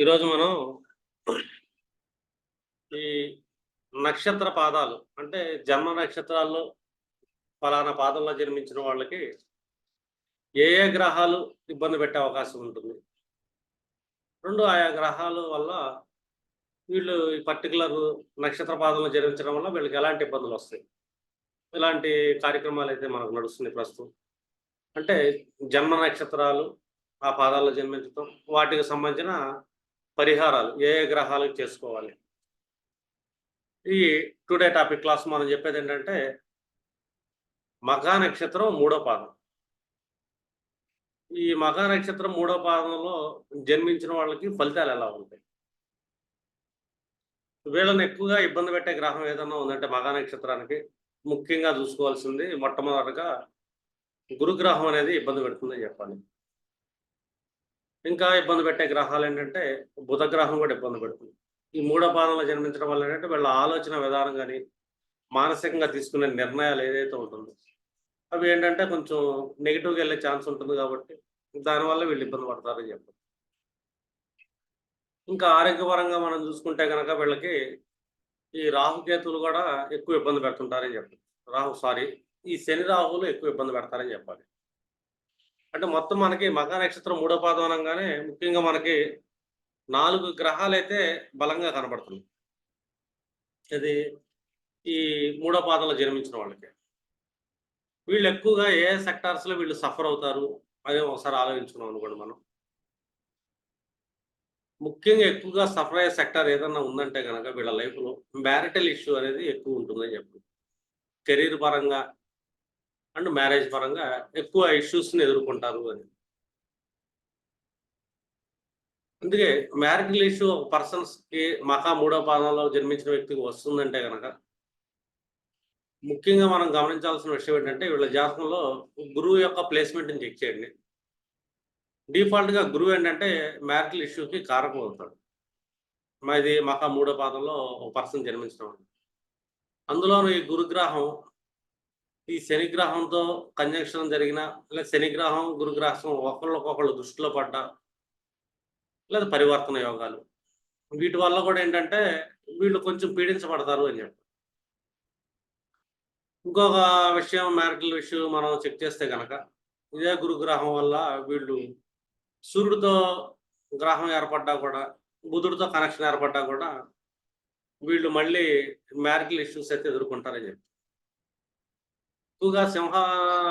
ఈరోజు మనం ఈ నక్షత్ర పాదాలు అంటే జన్మ నక్షత్రాల్లో ఫలానా పాదంలో జన్మించిన వాళ్ళకి ఏ ఏ గ్రహాలు ఇబ్బంది పెట్టే అవకాశం ఉంటుంది? రెండు ఆయా గ్రహాల వల్ల వీళ్ళు ఈ పర్టికులర్ నక్షత్ర పాదంలో జన్మించడం వల్ల వీళ్ళకి ఎలాంటి ఇబ్బందులు వస్తాయి? ఇలాంటి కార్యక్రమాలు అయితే మనకు నడుస్తున్నాయి ప్రస్తుతం. అంటే జన్మ నక్షత్రాలు ఆ పాదాల్లో జన్మించడం వాటికి సంబంధించిన పరిహారాలు ఏ ఏ గ్రహాలకు చేసుకోవాలి? ఈ టుడే టాపిక్ క్లాస్ మనం చెప్పేది ఏంటంటే మఘా నక్షత్రం మూడో పాదం. ఈ మఘా నక్షత్రం మూడో పాదంలో జన్మించిన వాళ్ళకి ఫలితాలు ఎలా ఉంటాయి? వీళ్ళని ఎక్కువగా ఇబ్బంది పెట్టే గ్రహం ఏదన్నా ఉందంటే మఘా నక్షత్రానికి ముఖ్యంగా చూసుకోవాల్సింది మొట్టమొదటిగా గురుగ్రహం అనేది ఇబ్బంది పెడుతుందని చెప్పాలి. ఇంకా ఇబ్బంది పెట్టే గ్రహాలు ఏంటంటే బుధ గ్రహం కూడా ఇబ్బంది పెడుతుంది. ఈ మూడో పాదంలో జన్మించడం వల్ల ఏంటంటే వీళ్ళ ఆలోచన విధానం కానీ మానసికంగా తీసుకునే నిర్ణయాలు ఏదైతే ఉంటుందో అవి ఏంటంటే కొంచెం నెగిటివ్గా వెళ్ళే ఛాన్స్ ఉంటుంది కాబట్టి దానివల్ల వీళ్ళు ఇబ్బంది పడతారని చెప్పారు ఇంకా ఆరోగ్యపరంగా మనం చూసుకుంటే కనుక వీళ్ళకి ఈ రాహుకేతులు కూడా ఎక్కువ ఇబ్బంది పెడుతుంటారని చెప్పారు రాహు సారీ ఈ శని రాహువులు ఎక్కువ ఇబ్బంది పెడతారని చెప్పాలి. అంటే మొత్తం మనకి మఘా నక్షత్రం మూడో పాదం అనగానే ముఖ్యంగా మనకి నాలుగు గ్రహాలు అయితే బలంగా కనబడుతుంది ఇది ఈ మూడో పాదంలో జన్మించిన వాళ్ళకి. వీళ్ళు ఎక్కువగా ఏ సెక్టార్స్లో వీళ్ళు సఫర్ అవుతారు అదే ఒకసారి ఆలోచించుకున్నాం అనుకోండి మనం. ముఖ్యంగా ఎక్కువగా సఫర్ అయ్యే సెక్టార్ ఏదన్నా ఉందంటే కనుక వీళ్ళ లైఫ్లో మ్యారిటల్ ఇష్యూ అనేది ఎక్కువ ఉంటుందని చెప్పి కెరీర్ పరంగా అండ్ మ్యారేజ్ పరంగా ఎక్కువ ఇష్యూస్ని ఎదుర్కొంటారు అని. అందుకే మ్యారిటల్ ఇష్యూ ఒక పర్సన్స్కి మహా మూడో పాదంలో జన్మించిన వ్యక్తికి వస్తుందంటే కనుక ముఖ్యంగా మనం గమనించాల్సిన విషయం ఏంటంటే వీళ్ళ జాతకంలో గురువు యొక్క ప్లేస్మెంట్ని చెక్ చేయండి. డిఫాల్ట్గా గురువు ఏంటంటే మ్యారిటల్ ఇష్యూకి కారకం అవుతాడు. ఇది మహా మూడో పాదంలో ఒక పర్సన్ జన్మించడం అందులోనూ ఈ గురుగ్రహం ఈ శనిగ్రహంతో కంజంక్షన్ జరిగిన లేదా శనిగ్రహం గురుగ్రహం ఒకళ్ళకొకళ్ళు దృష్టిలో పడ్డా లేదా పరివర్తన యోగాలు వీటి వల్ల కూడా ఏంటంటే వీళ్ళు కొంచెం పీడించబడతారు అని చెప్పి ఇంకొక విషయం మ్యారిటల్ విషయం మనం చెక్ చేస్తే కనుక ఇదే గురుగ్రహం వల్ల వీళ్ళు సూర్యుడితో గ్రహం ఏర్పడ్డా కూడా బుధుడితో కనెక్షన్ ఏర్పడ్డా కూడా వీళ్ళు మళ్ళీ మ్యారిటల్ ఇష్యూస్ అయితే ఎదుర్కొంటారని చెప్పి ఎక్కువగా సింహ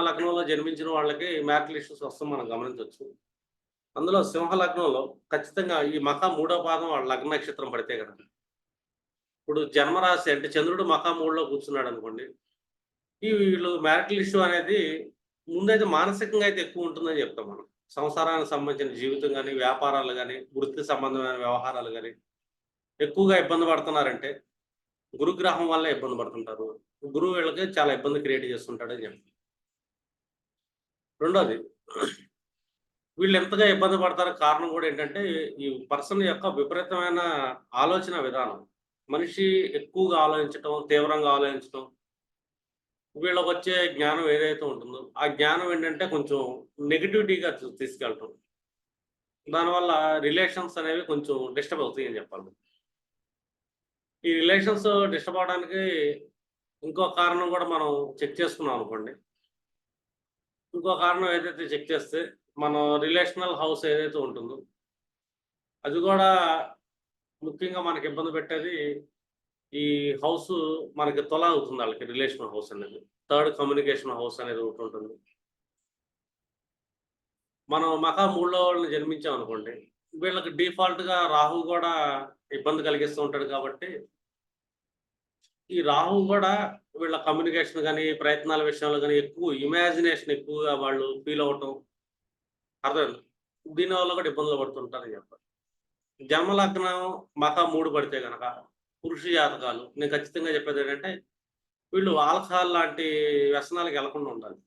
లగ్నంలో జన్మించిన వాళ్ళకి మ్యారిటల్ ఇష్యూస్ వస్తాం మనం గమనించవచ్చు. అందులో సింహ లగ్నంలో ఖచ్చితంగా ఈ మఖా మూడో పాదం వాళ్ళ లగ్న నక్షత్రం పడితే కదా. ఇప్పుడు జన్మరాశి అంటే చంద్రుడు మఖా మూడులో కూర్చున్నాడు అనుకోండి. ఈ వీళ్ళు మ్యారిటల్ ఇష్యూ అనేది ముందైతే మానసికంగా అయితే ఎక్కువ ఉంటుందని చెప్తాం మనం. సంసారానికి సంబంధించిన జీవితం కానీ వ్యాపారాలు కానీ వృత్తి సంబంధమైన వ్యవహారాలు కానీ ఎక్కువగా ఇబ్బంది పడుతున్నారంటే గురుగ్రహం వల్ల ఇబ్బంది పడుతుంటారు. గురువు వీళ్ళకి చాలా ఇబ్బంది క్రియేట్ చేస్తుంటాడని చెప్పి. రెండోది వీళ్ళు ఎంతగా ఇబ్బంది పడతారు కారణం కూడా ఏంటంటే ఈ పర్సన్ యొక్క విపరీతమైన ఆలోచన విధానం. మనిషి ఎక్కువగా ఆలోచించటం తీవ్రంగా ఆలోచించటం వీళ్ళకి వచ్చే జ్ఞానం ఏదైతే ఉంటుందో ఆ జ్ఞానం ఏంటంటే కొంచెం నెగిటివిటీగా తీసుకెళ్ళటం దానివల్ల రిలేషన్స్ అనేవి కొంచెం డిస్టర్బ్ అవుతాయి అని చెప్పాలి. ఈ రిలేషన్స్ డిస్టర్బ్ అవడానికి ఇంకో కారణం కూడా మనం చెక్ చేసుకున్నాం అనుకోండి. ఇంకో కారణం ఏదైతే చెక్ చేస్తే మనం రిలేషనల్ హౌస్ ఏదైతే ఉంటుందో అది కూడా ముఖ్యంగా మనకి ఇబ్బంది పెట్టేది ఈ హౌస్ మనకి తొల అవుతుంది వాళ్ళకి రిలేషన్ హౌస్ అనేది. థర్డ్ కమ్యూనికేషన్ హౌస్ అనేది ఒకటి ఉంటుంది. మనం మకా మూడో వాళ్ళని జన్మించాం అనుకోండి వీళ్ళకి డిఫాల్ట్గా రాహు కూడా ఇబ్బంది కలిగిస్తూ ఉంటాడు కాబట్టి ఈ రాహు కూడా వీళ్ళ కమ్యూనికేషన్ కానీ ప్రయత్నాల విషయంలో కానీ ఎక్కువ ఇమాజినేషన్ ఎక్కువగా వాళ్ళు ఫీల్ అవటం అర్థం దీనివల్ల కూడా ఇబ్బందులు పడుతుంటారని చెప్పాలి జన్మలగ్నం మక మూడు పడితే కనుక పురుష జాతకాలు. నేను ఖచ్చితంగా చెప్పేది ఏంటంటే వీళ్ళు ఆల్కహాల్ లాంటి వ్యసనాలకు వెళ్ళకుండా ఉండాలి.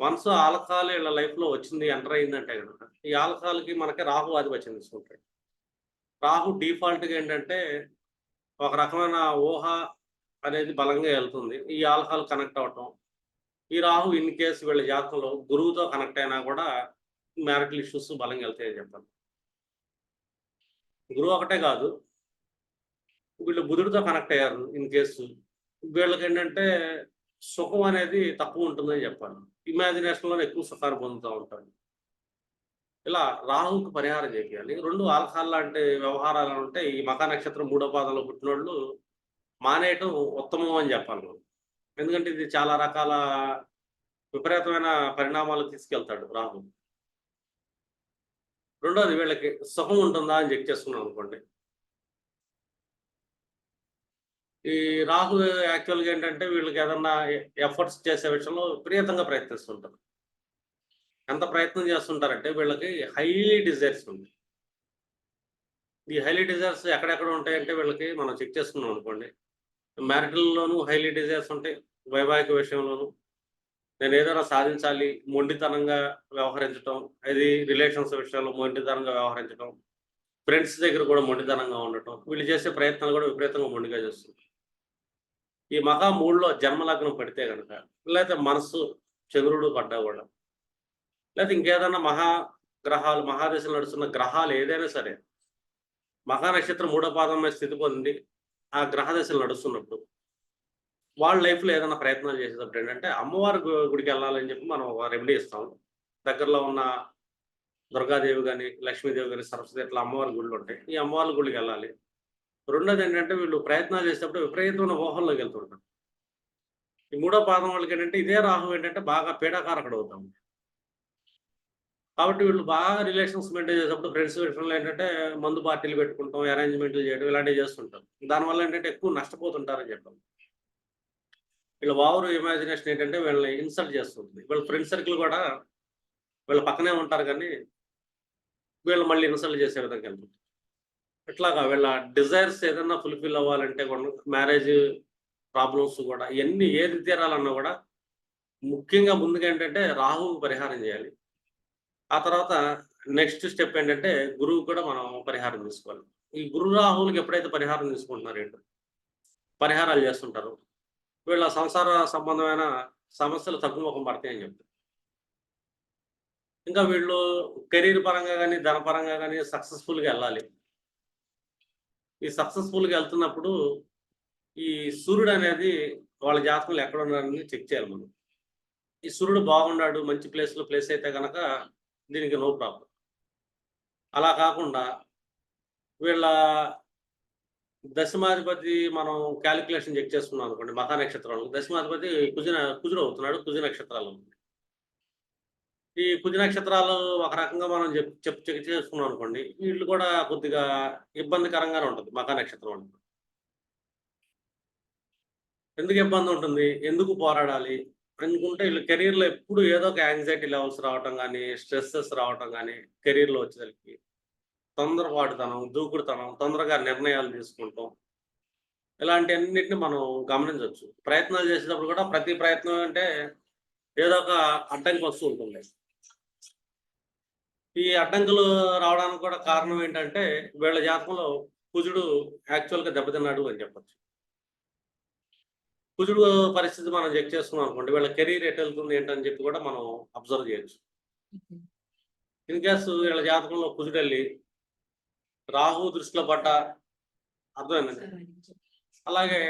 వన్స్ ఆల్కహాల్ వీళ్ళ లైఫ్లో వచ్చింది ఎంటర్ అయిందంటే కనుక ఈ ఆల్కహాల్కి మనకి రాహు ఆధిపత్యం తీసుకుంటాయి రాహు డిఫాల్ట్గా ఏంటంటే ఒక రకమైన ఊహ అనేది బలంగా వెళ్తుంది. ఈ ఆల్కహాల్ కనెక్ట్ అవటం ఈ రాహు ఇన్ కేసు వీళ్ళ జాతకంలో గురువుతో కనెక్ట్ అయినా కూడా మ్యారిటల్ ఇష్యూస్ బలంగా వెళ్తాయని చెప్పాలి. గురువు ఒకటే కాదు వీళ్ళు బుధుడితో కనెక్ట్ అయ్యారు ఇన్ కేసు వీళ్ళకి ఏంటంటే సుఖం అనేది తక్కువ ఉంటుందని చెప్పాలి. ఇమాజినేషన్లో ఎక్కువ సుఖాన్ని పొందుతూ ఉంటారు. ఇలా రాహుకు పరిహారం చేయాలి రెండు ఆల్కహాల్ లాంటి వ్యవహారాలు ఉంటే ఈ మకా నక్షత్రం మూడో పాదంలో పుట్టినోళ్ళు మానేయటం ఉత్తమం అని చెప్పాలి మనం. ఎందుకంటే ఇది చాలా రకాల విపరీతమైన పరిణామాలు తీసుకెళ్తాడు రాహు. రెండోది వీళ్ళకి సుఖం ఉంటుందా అని చెక్ చేసుకున్నాం అనుకోండి. ఈ రాహు యాక్చువల్గా ఏంటంటే వీళ్ళకి ఏదన్నా ఎఫర్ట్స్ చేసే విషయంలో విపరీతంగా ప్రయత్నిస్తుంటారు. ఎంత ప్రయత్నం చేస్తుంటారంటే వీళ్ళకి హైలీ డిజైర్స్ ఉంది. ఈ హైలీ డిజైర్స్ ఎక్కడెక్కడ ఉంటాయంటే వీళ్ళకి మనం చెక్ చేసుకున్నాం అనుకోండి. మ్యారిటల్లోనూ హైలీ డిజైర్స్ ఉంటాయి. వైవాహిక విషయంలోనూ. నేను ఏదైనా సాధించాలి మొండితనంగా వ్యవహరించడం అది రిలేషన్స్ విషయాల్లో మొండితనంగా వ్యవహరించడం ఫ్రెండ్స్ దగ్గర కూడా మొండితనంగా ఉండటం వీళ్ళు చేసే ప్రయత్నాలు కూడా విపరీతంగా మొండిగా చేస్తుంది ఈ మహా మూడులో జన్మలగ్నం పడితే కనుక లేకపోతే మనస్సు చంద్రుడు పడ్డా కూడా లేకపోతే ఇంకేదైనా మహా గ్రహాలు మహాదశలు నడుస్తున్న గ్రహాలు ఏదైనా సరే మహా నక్షత్రం మూడో పాదం స్థితి పొంది ఆ గ్రహ దశలు నడుస్తున్నప్పుడు వాళ్ళ లైఫ్లో ఏదైనా ప్రయత్నాలు చేసేటప్పుడు ఏంటంటే అమ్మవారి గుడికి వెళ్ళాలని చెప్పి మనం రెమెడీ ఇస్తాం. దగ్గరలో ఉన్న దుర్గాదేవి కానీ లక్ష్మీదేవి కానీ సరస్వతి ఇట్లా అమ్మవారి గుళ్ళు ఉంటాయి. ఈ అమ్మవారి గుడికి వెళ్ళాలి. రెండోది ఏంటంటే వీళ్ళు ప్రయత్నాలు చేసేటప్పుడు విపరీతమైన ఊహల్లోకి వెళ్తుంటారు. ఈ మూడో పాదం వాళ్ళకి ఏంటంటే ఇదే రాహు ఏంటంటే బాగా పీడాకారకుడు అవుతాం. కాబట్టి వీళ్ళు బాగా రిలేషన్స్ మెయింటైన్ చేసేటప్పుడు ఫ్రెండ్స్ విషయంలో ఏంటంటే మందు పార్టీలు పెట్టుకుంటాం అరేంజ్మెంట్లు చేయడం ఇలాంటివి చేస్తుంటాం దానివల్ల ఏంటంటే ఎక్కువ నష్టపోతుంటారని చెప్పాం వీళ్ళ వావరు ఇమాజినేషన్ ఏంటంటే వీళ్ళని ఇన్సల్ట్ చేస్తుంది. వీళ్ళ ఫ్రెండ్ సర్కిల్ కూడా వీళ్ళ పక్కనే ఉంటారు కానీ వీళ్ళు మళ్ళీ ఇన్సల్ట్ చేసే విధంగా వెళ్తుంది. ఇట్లాగా వీళ్ళ డిజైర్స్ ఏదన్నా ఫుల్ఫిల్ అవ్వాలంటే కూడా మ్యారేజ్ ప్రాబ్లమ్స్ కూడా ఇవన్నీ ఏది తీరాలన్నా కూడా ముఖ్యంగా ముందుగా ఏంటంటే రాహువు పరిహారం చేయాలి. ఆ తర్వాత నెక్స్ట్ స్టెప్ ఏంటంటే గురువు కూడా మనం పరిహారం తీసుకోవాలి. ఈ గురు రాహువులకి ఎప్పుడైతే పరిహారం తీసుకుంటున్నారు ఏంటో? పరిహారాలు చేస్తుంటారు. వీళ్ళ సంసార సంబంధమైన సమస్యలు తగ్గుముఖం పడతాయని చెప్తారు. ఇంకా వీళ్ళు కెరీర్ పరంగా కానీ ధనపరంగా కానీ సక్సెస్ఫుల్గా వెళ్ళాలి. ఈ సక్సెస్ఫుల్గా వెళ్తున్నప్పుడు ఈ సూర్యుడు అనేది వాళ్ళ జాతకంలో ఎక్కడ ఉన్నారని చెక్ చేయాలి మనం. ఈ సూర్యుడు బాగున్నాడు మంచి ప్లేస్లో ప్లేస్ అయితే కనుక దీనికి నో ప్రాబ్లం. అలా కాకుండా వీళ్ళ దశమాధిపతి మనం క్యాలిక్యులేషన్ చెక్ చేసుకున్నాం అనుకోండి మహా నక్షత్రాలు. దశమాధిపతి కుజన కుజుడు అవుతున్నాడు కుజ నక్షత్రాలు ఈ కుజ నక్షత్రాలు ఒక రకంగా మనం చెప్ చెప్ చెక్ చేసుకున్నాం అనుకోండి వీళ్ళు కూడా కొద్దిగా ఇబ్బందికరంగానే ఉంటుంది మహా నక్షత్రం అంటే. ఎందుకు ఇబ్బంది ఉంటుంది? ఎందుకు పోరాడాలి? అనుకుంటే వీళ్ళు కెరీర్లో ఎప్పుడు ఏదో ఒక యాంగ్జైటీ లెవెల్స్ రావటం కానీ స్ట్రెస్సెస్ రావటం కానీ కెరీర్లో వచ్చేసరికి తొందరపాటుతనం దూకుడుతనం తొందరగా నిర్ణయాలు తీసుకుంటాం. ఇలాంటి అన్నిటిని మనం గమనించవచ్చు. ప్రయత్నాలు చేసేటప్పుడు కూడా ప్రతి ప్రయత్నం అంటే ఏదో ఒక అడ్డంకి వస్తూ ఉంటుంది. ఈ అడ్డంకులు రావడానికి కూడా కారణం ఏంటంటే వీళ్ళ జాతకంలో కుజుడు యాక్చువల్గా దెబ్బతిన్నాడు అని చెప్పచ్చు. కుజుడు పరిస్థితి మనం చెక్ చేసుకున్నాం అనుకోండి వీళ్ళ కెరీర్ ఎటు వెళ్తుంది ఏంటని చెప్పి కూడా మనం అబ్జర్వ్ చేయొచ్చు. ఇన్ కేసు వీళ్ళ జాతకంలో కుజుడు వెళ్ళి రాహు దృష్టిలో పడ్డ అర్థమైందండి అలాగే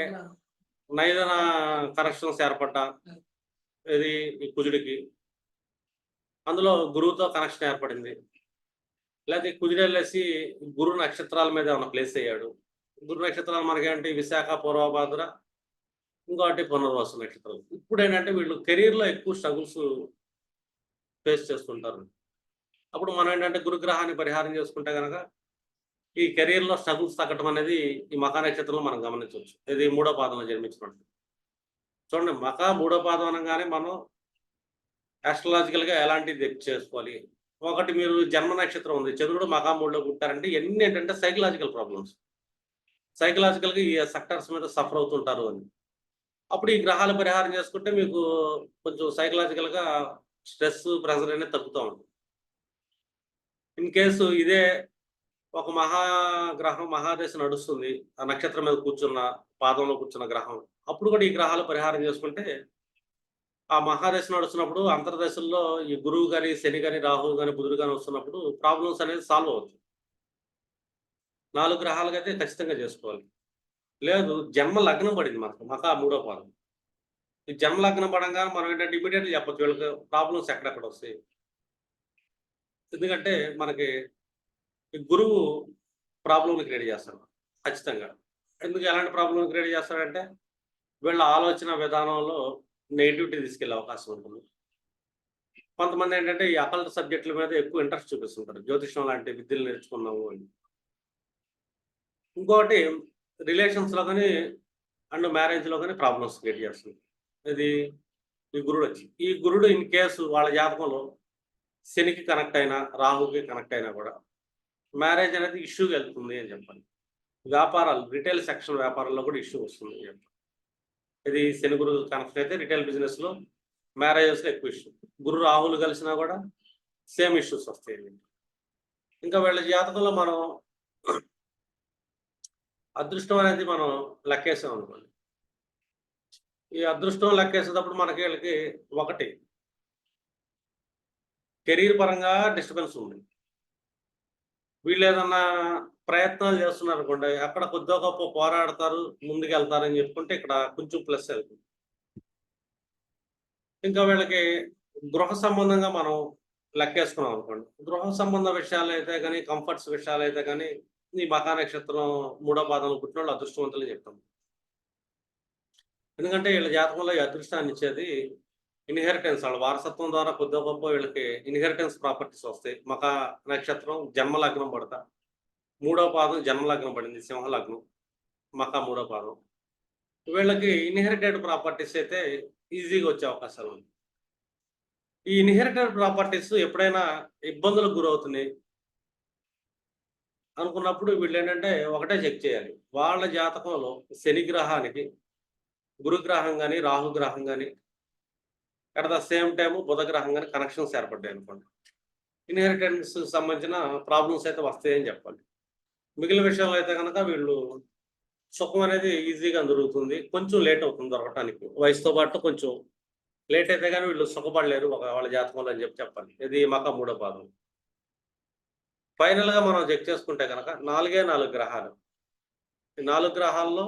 నైదన కనెక్షన్స్ ఏర్పడ్డా ఇది కుజుడికి. అందులో గురువుతో కనెక్షన్ ఏర్పడింది. లేదా ఈ కుజుడు వెళ్ళేసి గురు నక్షత్రాల మీద ఏమైనా ప్లేస్ అయ్యాడు. గురు నక్షత్రాలు మనకేంటి? విశాఖ పూర్వభాద్ర ఇంకోటి పునర్వాసు నక్షత్రం ఇప్పుడు ఏంటంటే వీళ్ళు కెరీర్లో ఎక్కువ స్ట్రగుల్స్ ఫేస్ చేస్తుంటారు. అప్పుడు మనం ఏంటంటే గురుగ్రహాన్ని పరిహారం చేసుకుంటే కనుక ఈ కెరీర్లో స్ట్రగుల్స్ తగ్గటం అనేది ఈ మకా నక్షత్రంలో మనం గమనించవచ్చు. ఇది మూడో పాదంలో జన్మించినట్టు. చూడండి మకా మూడో పాదం అనగానే మనం ఆస్ట్రలాజికల్గా ఎలాంటి చేసుకోవాలి? ఒకటి మీరు జన్మ నక్షత్రం ఉంది చంద్రుడు మకా మూడులో పుట్టారంటే ఎన్ని ఏంటంటే సైకలాజికల్ ప్రాబ్లమ్స్ సైకలాజికల్గా ఈ సెక్టర్స్ మీద సఫర్ అవుతుంటారు అని. అప్పుడు ఈ గ్రహాలు పరిహారం చేసుకుంటే మీకు కొంచెం సైకలాజికల్గా స్ట్రెస్ ప్రెషర్ అనేది తగ్గుతూ ఉంటుంది. ఇన్ కేసు ఇదే ఒక మహాగ్రహం మహాదశ నడుస్తుంది ఆ నక్షత్రం మీద కూర్చున్న పాదంలో కూర్చున్న గ్రహం అప్పుడు కూడా ఈ గ్రహాలు పరిహారం చేసుకుంటే ఆ మహాదశ నడుస్తున్నప్పుడు అంతర్దశల్లో ఈ గురువు కానీ శని కానీ రాహువు కానీ బుధుడు కానీ వస్తున్నప్పుడు ప్రాబ్లమ్స్ అనేది సాల్వ్ అవుతుంది నాలుగు గ్రహాలకైతే అయితే ఖచ్చితంగా చేసుకోవాలి. లేదు జన్మ లగ్నం పడింది మనకు ఆ మూడో పాదం. ఈ జన్మ లగ్నం పడంగా మనం ఏంటంటే ఇమీడియట్గా చెప్పచ్చు. వీళ్ళకి ప్రాబ్లమ్స్ ఎక్కడెక్కడ వస్తాయి. ఎందుకంటే మనకి ఈ గురువు ప్రాబ్లమ్ని క్రియేట్ చేస్తాడు. ఖచ్చితంగా. ఎందుకు ఎలాంటి ప్రాబ్లమ్ క్రియేట్ చేస్తాడంటే వీళ్ళ ఆలోచన విధానంలో నెగిటివిటీ తీసుకెళ్ళే అవకాశం ఉంటుంది. కొంతమంది ఏంటంటే ఈ అకల్ట్ సబ్జెక్టుల మీద ఎక్కువ ఇంట్రెస్ట్ చూపిస్తుంటారు. జ్యోతిషం లాంటి విద్యలు నేర్చుకున్నాము అని. ఇంకోటి రిలేషన్స్లో కానీ అండ్ మ్యారేజ్లో కానీ ప్రాబ్లమ్స్ క్రియేట్ చేస్తుంది. ఇది ఈ గురుడు వచ్చి. ఈ గురుడు ఇన్ కేసు వాళ్ళ జాతకంలో శనికి కనెక్ట్ అయినా రాహుకి కనెక్ట్ అయినా కూడా మ్యారేజ్ అనేది ఇష్యూకి వెళ్తుంది అని చెప్పాలి. వ్యాపారాలు రిటైల్ సెక్షన్ వ్యాపారాల్లో కూడా ఇష్యూ వస్తుంది అని చెప్పాలి. ఇది శని గురు కనెక్షన్ అయితే రిటైల్ బిజినెస్లో మ్యారేజెస్లో ఎక్కువ ఇష్యూ. గురు రాహులు కలిసినా కూడా సేమ్ ఇష్యూస్ వస్తాయి. ఇంకా వీళ్ళ జాతకంలో మనం అదృష్టం అనేది మనం లెక్కేసాం అనుకోండి. ఈ అదృష్టం లెక్కేసేటప్పుడు మనకి వీళ్ళకి ఒకటి కెరీర్ పరంగా డిస్టర్బెన్స్ ఉంది. వీళ్ళు ఏదన్నా ప్రయత్నాలు చేస్తున్నారు అనుకోండి అక్కడ కొద్దిగా గొప్ప పోరాడతారు ముందుకు వెళ్తారని చెప్పుకుంటే ఇక్కడ కొంచెం ప్లస్ వెళ్తుంది ఇంకా వీళ్ళకి గృహ సంబంధంగా మనం లెక్కేసుకున్నాం అనుకోండి. గృహ సంబంధ విషయాలు అయితే కానీ కంఫర్ట్స్ విషయాలు అయితే కానీ ఈ మకా నక్షత్రం మూడో పాదంలో పుట్టిన వాళ్ళు అదృష్టవంతులు చెప్తాం. ఎందుకంటే వీళ్ళ జాతకంలో ఈ అదృష్టాన్ని ఇచ్చేది ఇన్హెరిటెన్స్ వాళ్ళ వారసత్వం ద్వారా కొద్ది గొప్ప వీళ్ళకి ఇన్హెరిటెన్స్ ప్రాపర్టీస్ వస్తాయి. మకా నక్షత్రం జన్మలగ్నం పడతా. మూడో పాదం జన్మలగ్నం పడింది సింహలగ్నం. మకా మూడో పాదం. వీళ్ళకి ఇన్హెరిటెడ్ ప్రాపర్టీస్ అయితే ఈజీగా వచ్చే అవకాశాలు ఉంది ఈ ఇన్హెరిటెడ్ ప్రాపర్టీస్ ఎప్పుడైనా ఇబ్బందులకు గురవుతున్నాయి. అనుకున్నప్పుడు వీళ్ళు ఏంటంటే ఒకటే చెక్ చేయాలి. వాళ్ళ జాతకంలో శని గ్రహానికి గురుగ్రహం కానీ రాహుగ్రహం కానీ అట్ ద సేమ్ టైం బుధగ్రహం కానీ కనెక్షన్స్ ఏర్పడ్డాయి అనుకోండి. ఇన్హెరిటెన్స్ సంబంధించిన ప్రాబ్లమ్స్ అయితే వస్తాయని చెప్పాలి. మిగిలిన విషయాల్లో అయితే కనుక వీళ్ళు సుఖం అనేది ఈజీగా దొరుకుతుంది. కొంచెం లేట్ అవుతుంది దొరకటానికి. వయసుతో పాటు కొంచెం లేట్ అయితే కానీ వీళ్ళు సుఖపడలేరు. ఒక వాళ్ళ జాతకంలో అని చెప్పి చెప్పాలి. ఇది మక మూడో పాదం ఫైనల్గా మనం చెక్ చేసుకుంటే కనుక నాలుగే నాలుగు గ్రహాలు. ఈ నాలుగు గ్రహాల్లో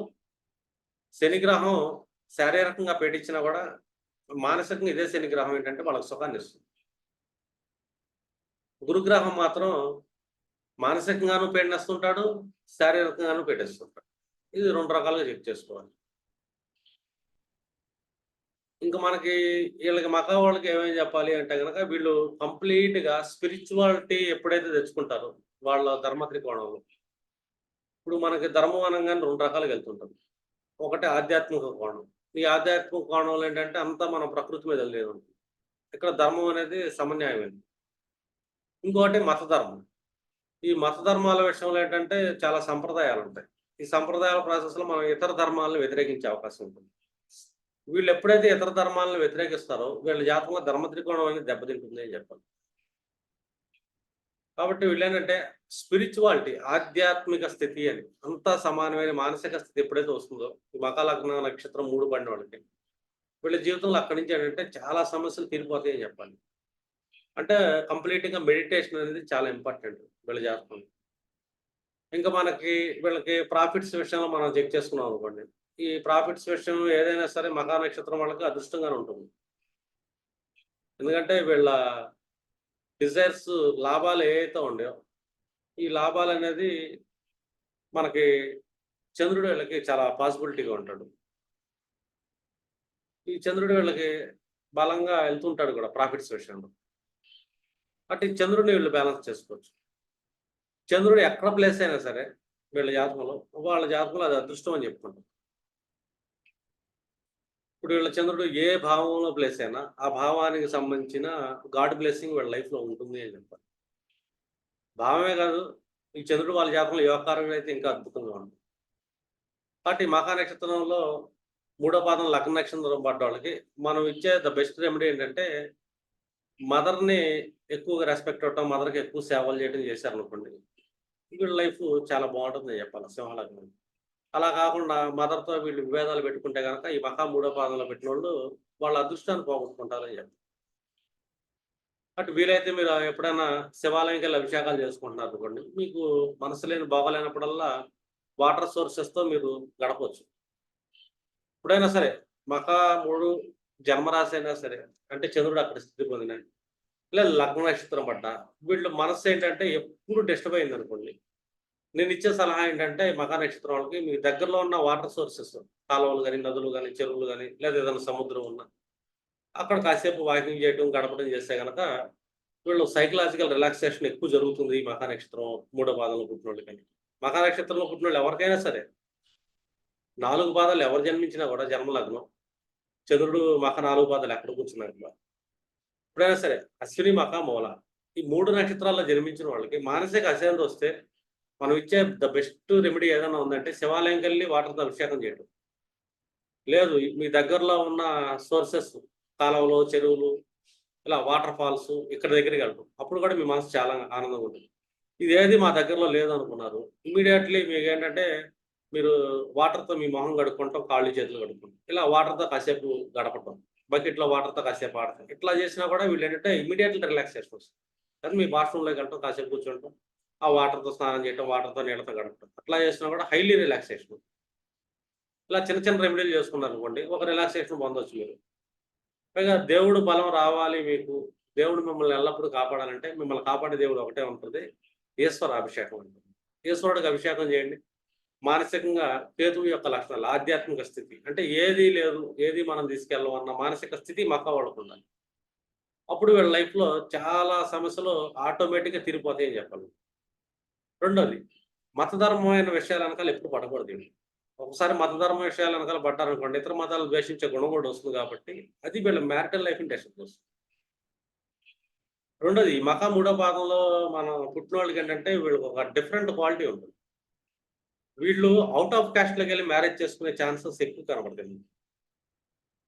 శని గ్రహం శారీరకంగా పేటించినా కూడా మానసికంగా ఇదే శని గ్రహం ఏంటంటే వాళ్ళకి సుఖాన్ని ఇస్తుంది. గురుగ్రహం మాత్రం మానసికంగాను పెట్టేస్తుంటాడు శారీరకంగాను పెట్టేస్తుంటాడు ఇది రెండు రకాలుగా చెక్ చేసుకోవాలి. ఇంకా మనకి వీళ్ళకి మకా వాళ్ళకి ఏమేమి చెప్పాలి అంటే కనుక వీళ్ళు కంప్లీట్గా స్పిరిచువాలిటీ ఎప్పుడైతే తెచ్చుకుంటారో వాళ్ళ ధర్మ త్రికోణంలో ఇప్పుడు మనకి ధర్మం అనగానే రెండు రకాలుగా వెళ్తుంటారు ఒకటి ఆధ్యాత్మిక కోణం. ఈ ఆధ్యాత్మిక కోణంలో ఏంటంటే అంతా మనం ప్రకృతి మీద లేదు ఇక్కడ ధర్మం అనేది సమన్యాయమైంది ఇంకోటి మత ధర్మం. ఈ మత ధర్మాల విషయంలో ఏంటంటే చాలా సంప్రదాయాలు ఉంటాయి. ఈ సంప్రదాయాల ప్రాసెస్లో మనం ఇతర ధర్మాలను వ్యతిరేకించే అవకాశం ఉంటుంది. వీళ్ళు ఎప్పుడైతే ఇతర ధర్మాలను వ్యతిరేకిస్తారో వీళ్ళ జాతకంలో ధర్మ త్రికోణం అనేది దెబ్బతింటుంది అని చెప్పాలి. కాబట్టి వీళ్ళేంటంటే స్పిరిచువాలిటీ ఆధ్యాత్మిక స్థితి అని అంతా సమానమైన మానసిక స్థితి ఎప్పుడైతే వస్తుందో మకాలగ్న నక్షత్రం మూడు పడిన వాళ్ళకి వీళ్ళ జీవితంలో అక్కడి నుంచి ఏంటంటే చాలా సమస్యలు తీరిపోతాయి అని చెప్పాలి. అంటే కంప్లీట్గా మెడిటేషన్ అనేది చాలా ఇంపార్టెంట్ వీళ్ళ జాతకంలో. ఇంకా మనకి వీళ్ళకి ప్రాఫిట్స్ విషయంలో మనం చెక్ చేసుకున్నాం అనుకోండి. ఈ ప్రాఫిట్స్ విషయం ఏదైనా సరే మకా నక్షత్రం వాళ్ళకి అదృష్టంగానే ఉంటుంది. ఎందుకంటే వీళ్ళ డిజైర్స్ లాభాలు ఏవైతే ఉండేవో ఈ లాభాలు అనేది మనకి చంద్రుడు వీళ్ళకి చాలా పాసిబిలిటీగా ఉంటాడు. ఈ చంద్రుడు వీళ్ళకి బలంగా వెళ్తుంటాడు కూడా ప్రాఫిట్స్ విషయంలో. అటు ఈ చంద్రుడిని వీళ్ళు బ్యాలెన్స్ చేసుకోవచ్చు. చంద్రుడు ఎక్కడ ప్లేస్ అయినా సరే వీళ్ళ జాతకంలో వాళ్ళ జాతకంలో అది అదృష్టం అని చెప్పుకుంటాం. ఇప్పుడు వీళ్ళ చంద్రుడు ఏ భావంలో ప్లేస్ అయినా ఆ భావానికి సంబంధించిన గాడ్ బ్లెస్సింగ్ వీళ్ళ లైఫ్లో ఉంటుంది అని చెప్పాలి. భావమే కాదు ఈ చంద్రుడు వాళ్ళ జాతకంలో యోగకారంగా అయితే ఇంకా అద్భుతంగా ఉంటుంది. కాబట్టి మకా నక్షత్రంలో మూడో పాదం లగ్న నక్షత్రం పడ్డ వాళ్ళకి మనం ఇచ్చే ద బెస్ట్ రెమెడీ ఏంటంటే మదర్ని ఎక్కువగా రెస్పెక్ట్ అవటం మదర్కి ఎక్కువ సేవలు చేయడం చేశారనుకోండి వీళ్ళ లైఫ్ చాలా బాగుంటుంది చెప్పాలి సింహలగ్నం. అలా కాకుండా మదర్తో వీళ్ళు విభేదాలు పెట్టుకుంటే కనుక ఈ మహా మూడో పాదంలో పెట్టిన వాళ్ళు వాళ్ళ అదృష్టాన్ని పోగొట్టుకుంటారని చెప్పి. అటు వీలైతే మీరు ఎప్పుడైనా శివాలయంకి వెళ్ళి అభిషేకాలు చేసుకుంటున్నారు అనుకోండి మీకు మనసు లేని బాగోలేనప్పుడల్లా వాటర్ సోర్సెస్తో మీరు గడపవచ్చు ఎప్పుడైనా సరే మక మూడు జన్మరాశి అయినా సరే అంటే చంద్రుడు అక్కడ స్థితి పొందినండి లేదా లగ్న నక్షత్రం పడ్డ వీళ్ళు మనసు ఏంటంటే ఎప్పుడు డిస్టర్బ్ అయింది అనుకోండి నేను ఇచ్చే సలహా ఏంటంటే మకా నక్షత్రం వాళ్ళకి మీ దగ్గరలో ఉన్న వాటర్ సోర్సెస్ కాలువలు కానీ నదులు కానీ చెరువులు కానీ లేదా ఏదైనా సముద్రం ఉన్నా అక్కడ కాసేపు వాకింగ్ చేయటం గడపడం చేస్తే కనుక వీళ్ళు సైకలాజికల్ రిలాక్సేషన్ ఎక్కువ జరుగుతుంది ఈ మకా నక్షత్రం మూడో పాదంలో పుట్టిన వాళ్ళకి మకా నక్షత్రంలో పుట్టిన వాళ్ళు ఎవరికైనా సరే నాలుగు పాదాలు ఎవరు జన్మించినా కూడా జన్మలగ్నం. చంద్రుడు మక నాలుగు పాదాలు ఎక్కడ కూర్చున్నారు ఎప్పుడైనా సరే అశ్విని మక మూల. ఈ మూడు నక్షత్రాల్లో జన్మించిన వాళ్ళకి మానసిక అశాంతి వస్తే మనం ఇచ్చే ద బెస్ట్ రెమెడీ ఏదైనా ఉందంటే శివాలయంకి వెళ్ళి వాటర్తో అభిషేకం చేయడం లేదు మీ దగ్గరలో ఉన్న సోర్సెస్ కాలువలు చెరువులు ఇలా వాటర్ ఫాల్స్ ఇక్కడ దగ్గరికి వెళ్ళడం అప్పుడు కూడా మీ మనసు చాలా ఆనందంగా ఉంటుంది. ఇది ఏది మా దగ్గరలో లేదనుకున్నారు. ఇమీడియట్లీ మీకు ఏంటంటే మీరు వాటర్తో మీ మొహం కడుక్కుంటాం కాళ్ళు చేతులు కడుక్కుంటాం. ఇలా వాటర్తో కాసేపు గడపటం బకెట్లో వాటర్తో కాసేపు ఆడటం. ఇట్లా చేసినా కూడా వీళ్ళు ఏంటంటే ఇమీడియట్లీ రిలాక్స్ చేసుకోవచ్చు కానీ మీ బాత్రూంలోకి వెళ్ళటం కాసేపు కూర్చుంటాం. ఆ వాటర్తో స్నానం చేయటం వాటర్తో నీళ్ళతో గడపడం అట్లా చేసినా కూడా హైలీ రిలాక్సేషన్. ఇలా చిన్న చిన్న రెమెడీలు చేసుకున్నారు అనుకోండి ఒక రిలాక్సేషన్ పొందవచ్చు మీరు. పైగా దేవుడు బలం రావాలి మీకు. దేవుడు మిమ్మల్ని ఎల్లప్పుడూ కాపాడాలంటే మిమ్మల్ని కాపాడే దేవుడు ఒకటే ఉంటుంది. ఈశ్వర అభిషేకం ఉంటుంది ఈశ్వరుడికి అభిషేకం చేయండి. మానసికంగా కేతువు యొక్క లక్షణాలు ఆధ్యాత్మిక స్థితి. అంటే ఏది లేదు ఏది మనం తీసుకెళ్ళం అన్న మానసిక స్థితి మక్క వాళ్ళకు ఉండాలి. అప్పుడు వీళ్ళ లైఫ్లో చాలా సమస్యలు ఆటోమేటిక్గా తిరిగిపోతాయని చెప్పాలి. రెండోది మతధర్మమైన విషయాల వెనకాల ఎప్పుడు పడకూడదు ఒకసారి మతధర్మ విషయాల వెనకాల పడ్డారనుకోండి ఇతర మతాలు ద్వేషించే గుణం కూడా వస్తుంది కాబట్టి అది వీళ్ళ మ్యారిటల్ లైఫ్ టెస్ట్ వస్తుంది రెండోది ఈ మకా మూడో భాగంలో మనం పుట్టిన వాళ్ళకి ఏంటంటే వీళ్ళకి ఒక డిఫరెంట్ క్వాలిటీ ఉంటుంది. వీళ్ళు అవుట్ ఆఫ్ క్యాస్ట్లోకి వెళ్ళి మ్యారేజ్ చేసుకునే ఛాన్సెస్ ఎక్కువ కనబడుతుంది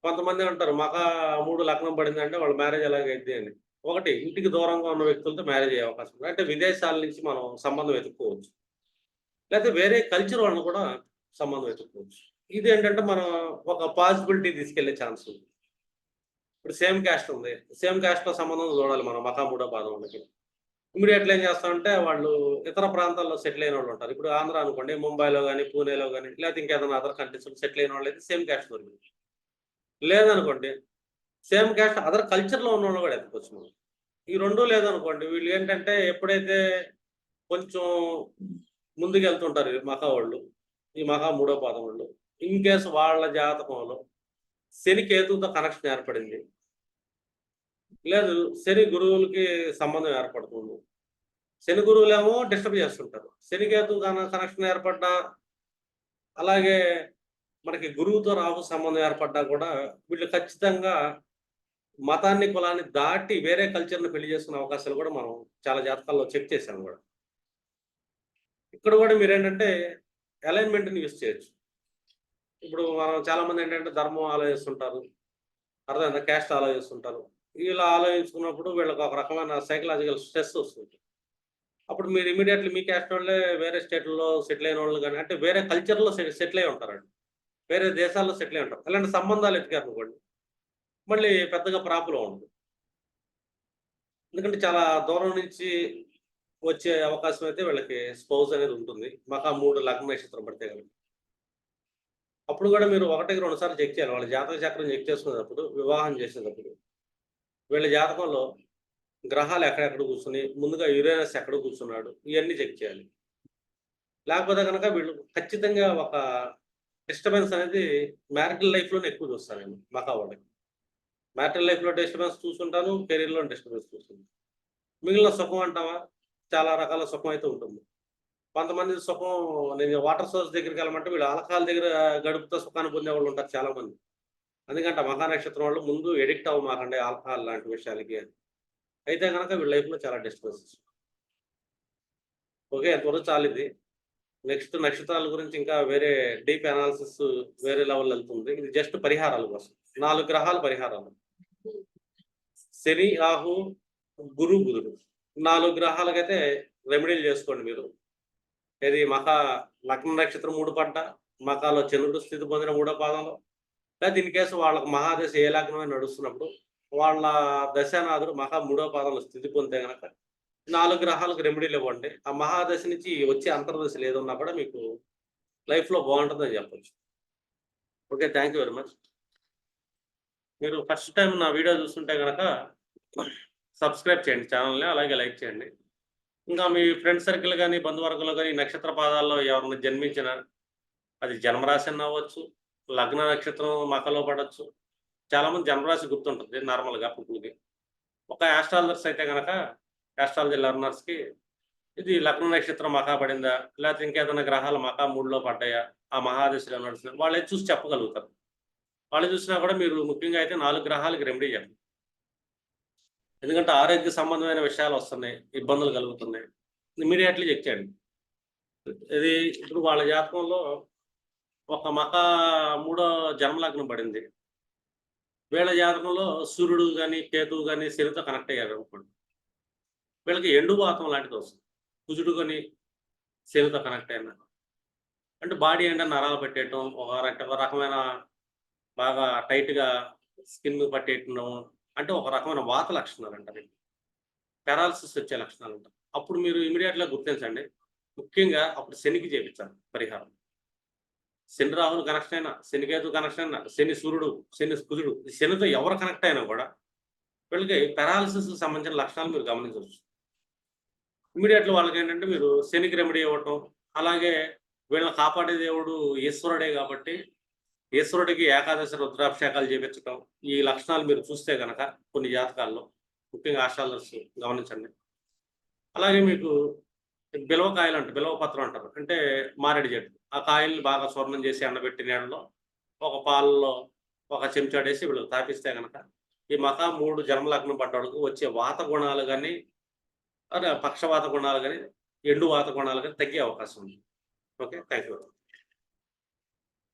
కొంతమంది అంటారు మకా మూడు లగ్నం పడిందంటే వాళ్ళ మ్యారేజ్ ఎలాగైద్ది అని. ఒకటి ఇంటికి దూరంగా ఉన్న వ్యక్తులతో మ్యారేజ్ అయ్యే అవకాశం ఉంది అంటే విదేశాల నుంచి మనం సంబంధం వెతుక్కోవచ్చు. లేకపోతే వేరే కల్చర్ వాళ్ళని కూడా సంబంధం వెతుక్కోవచ్చు. ఇది ఏంటంటే మనం ఒక పాసిబిలిటీ తీసుకెళ్ళే ఛాన్స్ ఉంది. ఇప్పుడు సేమ్ క్యాస్ట్ ఉంది. సేమ్ క్యాస్ట్లో సంబంధం చూడాలి మనం మకా మూడో వాళ్ళకి. ఇమీడియట్లీ ఏం చేస్తామంటే వాళ్ళు ఇతర ప్రాంతాల్లో సెటిల్ అయిన వాళ్ళు ఉంటారు. ఇప్పుడు ఆంధ్ర అనుకోండి ముంబైలో కానీ పూణేలో కానీ లేకపోతే ఇంకేదైనా అదర్ కంట్రీస్లో సెటిల్ అయిన వాళ్ళు అయితే సేమ్ క్యాస్ట్ దొరికింది లేదనుకోండి సేమ్ క్యాస్ట్ అదర్ కల్చర్లో ఉన్న వాళ్ళు కూడా ఎత్తుకోవచ్చు మనం ఈ రెండు లేదనుకోండి వీళ్ళు ఏంటంటే ఎప్పుడైతే కొంచెం ముందుకు వెళ్తుంటారు ఈ వాళ్ళు ఈ మహా మూడో పాదం వాళ్ళు ఇన్ కేసు వాళ్ళ జాతకంలో శని కేతువుతో కనెక్షన్ ఏర్పడింది. లేదు శని గురువులకి సంబంధం ఏర్పడుతుంది. శని గురువులేమో డిస్టర్బ్ చేస్తుంటారు. శని కేతు కనెక్షన్ ఏర్పడ్డా అలాగే మనకి గురువుతో రాహు సంబంధం ఏర్పడ్డా కూడా వీళ్ళు ఖచ్చితంగా మతాన్ని కులాన్ని దాటి వేరే కల్చర్ని పెళ్ళి చేసుకునే అవకాశాలు కూడా మనం చాలా జాతకాల్లో చెక్ చేశాం కూడా. ఇక్కడ కూడా మీరు ఏంటంటే అలైన్మెంట్ని యూస్ చేయొచ్చు. ఇప్పుడు మనం చాలా మంది ఏంటంటే ధర్మం ఆలోచిస్తుంటారు అర్థమైందా? క్యాస్ట్ ఆలోచిస్తుంటారు. ఇలా ఆలోచించుకున్నప్పుడు వీళ్ళకి ఒక రకమైన సైకలాజికల్ స్ట్రెస్ వస్తుంది. అప్పుడు మీరు ఇమీడియట్లీ మీ క్యాస్ట్ వాళ్ళే వేరే స్టేట్లలో సెటిల్ అయిన వాళ్ళు కానీ అంటే వేరే కల్చర్లో సెటిల్ అయి ఉంటారండి. వేరే దేశాల్లో సెటిల్ అయి ఉంటారు. అలాంటి సంబంధాలు ఎత్తికారు అనుకోండి మళ్ళీ పెద్దగా ప్రాబ్లం ఉండదు. ఎందుకంటే చాలా దూరం నుంచి వచ్చే అవకాశం అయితే వీళ్ళకి స్పౌజ్ అనేది ఉంటుంది. మాకు ఆ మూడు లగ్న నక్షత్రం పడితే కనుక. అప్పుడు కూడా మీరు ఒకటికి రెండు సార్లు చెక్ చేయాలి. వాళ్ళ జాతక చక్రం చెక్ చేసుకునేటప్పుడు వివాహం చేసేటప్పుడు వీళ్ళ జాతకంలో గ్రహాలు ఎక్కడెక్కడ కూర్చుని ముందుగా యురేనస్ ఎక్కడ కూర్చున్నాడు ఇవన్నీ చెక్ చేయాలి. లేకపోతే కనుక వీళ్ళు ఖచ్చితంగా ఒక డిస్టర్బెన్స్ అనేది మ్యారిటల్ లైఫ్లోనే ఎక్కువ చూస్తాను నేను మకా వాళ్ళకి. మ్యాటర్ లైఫ్లో డిస్టర్బెన్స్ చూస్తుంటాను కెరీర్లో డిస్టర్బెన్స్ చూస్తుంటాను. మిగిలిన సుఖం అంటావా? చాలా రకాల సుఖం అయితే ఉంటుంది. కొంతమంది సుఖం నేను వాటర్ సోర్స్ దగ్గరికి వెళ్ళమంటే వీళ్ళు ఆల్కహాల్ దగ్గర గడుపుతో సుఖాన్ని పొందే వాళ్ళు ఉంటారు చాలా మంది అందుకంటే మహా నక్షత్రం వాళ్ళు ముందు ఎడిక్ట్ అవ్వమాకండి ఆల్కహాల్ లాంటి విషయాలకి అయితే కనుక వీళ్ళ లైఫ్లో చాలా డిస్టర్బెన్సెస్ ఓకే ఎంతవరకు చాలు ఇది నెక్స్ట్ నక్షత్రాల గురించి ఇంకా వేరే డీప్ అనాలిసిస్ వేరే లెవెల్ వెళ్తుంది. ఇది జస్ట్ పరిహారాల కోసం. నాలుగు గ్రహాల పరిహారాలు. శని రాహు గురు బుధుడు. నాలుగు గ్రహాలకైతే రెమెడీలు చేసుకోండి మీరు. ఇది మహా లగ్న నక్షత్రం మూడు పడ్డ మకాలో చంద్రుడు స్థితి పొందిన మూడో పాదంలో. లేదా ఇన్ కేసు వాళ్ళకి మహాదశ ఏ లగ్నమే నడుస్తున్నప్పుడు వాళ్ళ దశానాథుడు మహా మూడో పాదంలో స్థితి పొందితే కనుక నాలుగు గ్రహాలకు రెమెడీలు ఇవ్వండి. ఆ మహాదశ నుంచి వచ్చే అంతర్దశలు ఏదున్నా కూడా మీకు లైఫ్లో బాగుంటుందని చెప్పచ్చు. Okay thank you very much. మీరు ఫస్ట్ టైం నా వీడియో చూస్తుంటే కనుక సబ్స్క్రైబ్ చేయండి ఛానల్ని అలాగే లైక్ చేయండి. ఇంకా మీ ఫ్రెండ్ సర్కిల్ కానీ బంధువర్గంలో కానీ నక్షత్ర పాదాల్లో ఎవరిని జన్మించిన అది జన్మరాశి అని అవ్వచ్చు లగ్న నక్షత్రం మకలో పడవచ్చు. చాలా మంది జన్మరాశి గుర్తుంటుంది నార్మల్గా పుట్టులకి. ఒక యాస్ట్రాలజర్స్ అయితే కనుక యాస్ట్రాలజీ లెర్నర్స్కి ఇది లగ్న నక్షత్రం మకా పడిందా లేకపోతే ఇంకేదైనా గ్రహాలు మకా మూడులో పడ్డాయా ఆ మహాదశలో నడుస్తున్నాయి వాళ్ళే చూసి చెప్పగలుగుతారు. వాళ్ళు చూసినా కూడా మీరు ముఖ్యంగా అయితే నాలుగు గ్రహాలకు రెమెడీ చేయండి. ఎందుకంటే ఆరోగ్య సంబంధమైన విషయాలు వస్తున్నాయి ఇబ్బందులు కలుగుతున్నాయి. ఇమీడియట్లీ చెక్ చేయండి. ఇది ఇప్పుడు వాళ్ళ జాతకంలో ఒక మక మూడో జన్మలగ్నం పడింది. వీళ్ళ జాతకంలో సూర్యుడు కానీ కేతువు కానీ శనితో కనెక్ట్ అయ్యారు అనుకోండి. వీళ్ళకి ఎండుపాతం లాంటిది వస్తుంది. కుజుడు కానీ శనితో కనెక్ట్ అయినా అంటే బాడీ అంటే నరాలు పెట్టేయటం ఒక రక- ఒక రకమైన బాగా టైట్గా స్కిన్ పట్టేయటం అంటే ఒక రకమైన వాత లక్షణాలు అంటారు పెరాలసిస్ వచ్చే లక్షణాలు ఉంటాయి అప్పుడు మీరు ఇమీడియట్గా గుర్తించండి. ముఖ్యంగా అప్పుడు శనికి చేపించాలి పరిహారం. శని రాహులు కనెక్షన్ అయినా శనికేతు కనెక్షన్ అయినా శని సూర్యుడు శని కుజుడు శనితో ఎవరు కనెక్ట్ అయినా కూడా వీళ్ళకి పెరాలసిస్ సంబంధించిన లక్షణాలు మీరు గమనించవచ్చు. ఇమీడియట్లో వాళ్ళకి ఏంటంటే మీరు శనికి రెమెడీ ఇవ్వటం అలాగే వీళ్ళని కాపాడే దేవుడు ఈశ్వరుడే కాబట్టి ఈశ్వరుడికి ఏకాదశి రుద్రాభిషేకాలు చేపించడం ఈ లక్షణాలు మీరు చూస్తే కనుక కొన్ని జాతకాల్లో ముఖ్యంగా ఆశాలర్స్ గమనించండి. అలాగే మీకు బిలవ కాయలు అంటారు బిలవ పత్రం అంటారు. అంటే మారేడు చెట్టు. ఆ కాయల్ని బాగా స్వర్ణం చేసి ఎండబెట్టి నీళ్ళలో ఒక పాలలో ఒక చెంచాడేసి వీళ్ళు తాపిస్తే కనుక ఈ మత మూడు జన్మలగ్నం పడ్డవాళ్ళకు వచ్చే వాత గుణాలు కానీ అదే పక్షవాత గుణాలు కానీ ఎండు వాత గుణాలు కానీ తగ్గే అవకాశం ఉంది. ఓకే? Thank you